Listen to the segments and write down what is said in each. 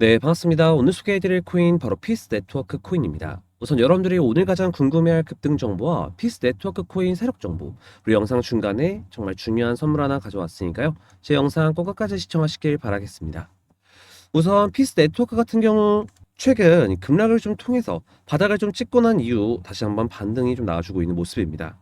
네, 반갑습니다. 오늘 소개해드릴 코인 바로 피스 네트워크 코인입니다. 우선 여러분들이 오늘 가장 궁금해할 급등 정보와 피스 네트워크 코인 세력 정보, 그리고 영상 중간에 정말 중요한 선물 하나 가져왔으니까요. 제 영상 꼭 끝까지 시청하시길 바라겠습니다. 우선 피스 네트워크 같은 경우 최근 급락을 좀 통해서 바닥을 좀 찍고 난 이후 다시 한번 반등이 좀 나와주고 있는 모습입니다.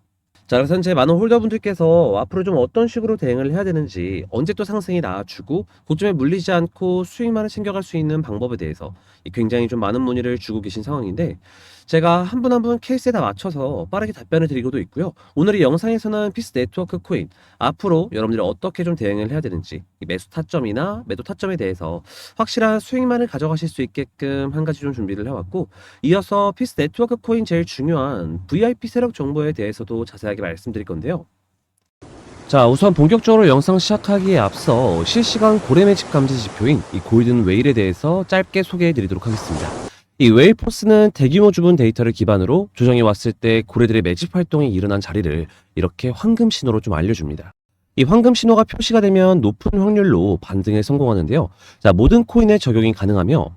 자, 그래서 현재 많은 홀더분들께서 앞으로 좀 어떤 식으로 대응을 해야 되는지, 언제 또 상승이 나와주고, 고점에 물리지 않고 수익만을 챙겨갈 수 있는 방법에 대해서 굉장히 좀 많은 문의를 주고 계신 상황인데, 제가 한 분 한 분 케이스에 다 맞춰서 빠르게 답변을 드리고도 있고요. 오늘 이 영상에서는 피스 네트워크 코인, 앞으로 여러분들이 어떻게 좀 대응을 해야 되는지, 이 매수 타점이나 매도 타점에 대해서 확실한 수익만을 가져가실 수 있게끔 한 가지 좀 준비를 해왔고, 이어서 피스 네트워크 코인 제일 중요한 VIP 세력 정보에 대해서도 자세하게 말씀드릴 건데요. 자, 우선 본격적으로 영상 시작하기에 앞서 실시간 고래 매집 감지 지표인 이 골든 웨일에 대해서 짧게 소개해 드리도록 하겠습니다. 이 웨일 포스는 대규모 주분 데이터를 기반으로 조정이 왔을 때 고래들의 매집 활동이 일어난 자리를 이렇게 황금 신호로 좀 알려줍니다. 이 황금 신호가 표시가 되면 높은 확률로 반등에 성공하는데요. 자, 모든 코인에 적용이 가능하며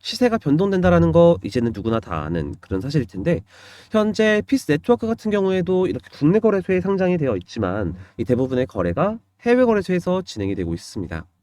시세가 변동된다라는 거 이제는 누구나 다 아는 그런 사실일 텐데 현재 피스 네트워크 같은 경우에도 이렇게 국내 거래소에 상장이 되어 있지만 이 대부분의 거래가 해외 거래소에서 진행이 되고 있습니다.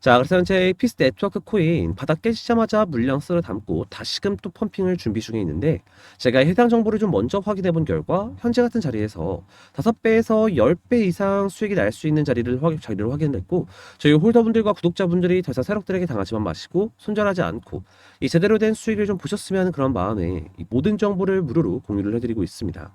자, 그래서 현재 피스 네트워크 코인 바닥 깨지자마자 물량 쓸어 담고 다시금 또 펌핑을 준비 중에 있는데 제가 해당 정보를 좀 먼저 확인해 본 결과 현재 같은 자리에서 5배에서 10배 이상 수익이 날 수 있는 자리를 확, 자리를 확인했고 저희 홀더분들과 구독자분들이 더 이상 세력들에게 당하지만 마시고 손절하지 않고 이 제대로 된 수익을 좀 보셨으면 하는 그런 마음에 이 모든 정보를 무료로 공유를 해드리고 있습니다.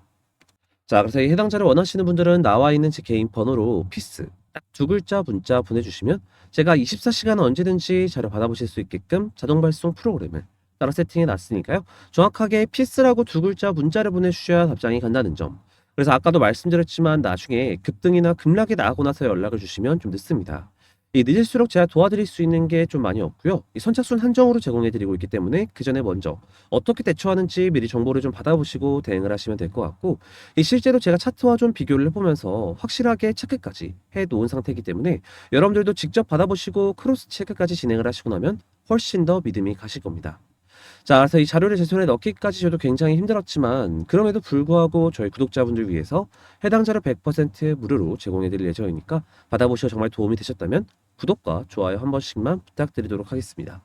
자, 그래서 이 해당 자를 원하시는 분들은 나와 있는 제 개인 번호로 피스 딱 두 글자 문자 보내주시면 제가 24시간 언제든지 자료 받아보실 수 있게끔 자동 발송 프로그램을 따로 세팅해 놨으니까요. 정확하게 피스라고 두 글자 문자를 보내주셔야 답장이 간다는 점. 그래서 아까도 말씀드렸지만 나중에 급등이나 급락이 나고 나서 연락을 주시면 좀 늦습니다. 이 늦을수록 제가 도와드릴 수 있는 게 좀 많이 없고요. 이 선착순 한정으로 제공해드리고 있기 때문에 그 전에 먼저 어떻게 대처하는지 미리 정보를 좀 받아보시고 대응을 하시면 될 것 같고 이 실제로 제가 차트와 좀 비교를 해보면서 확실하게 체크까지 해놓은 상태이기 때문에 여러분들도 직접 받아보시고 크로스 체크까지 진행을 하시고 나면 훨씬 더 믿음이 가실 겁니다. 자, 그래서 이 자료를 제 손에 넣기까지 저도 굉장히 힘들었지만 그럼에도 불구하고 저희 구독자분들 위해서 해당 자료 100% 무료로 제공해 드릴 예정이니까 받아보시고 정말 도움이 되셨다면 구독과 좋아요 한 번씩만 부탁드리도록 하겠습니다.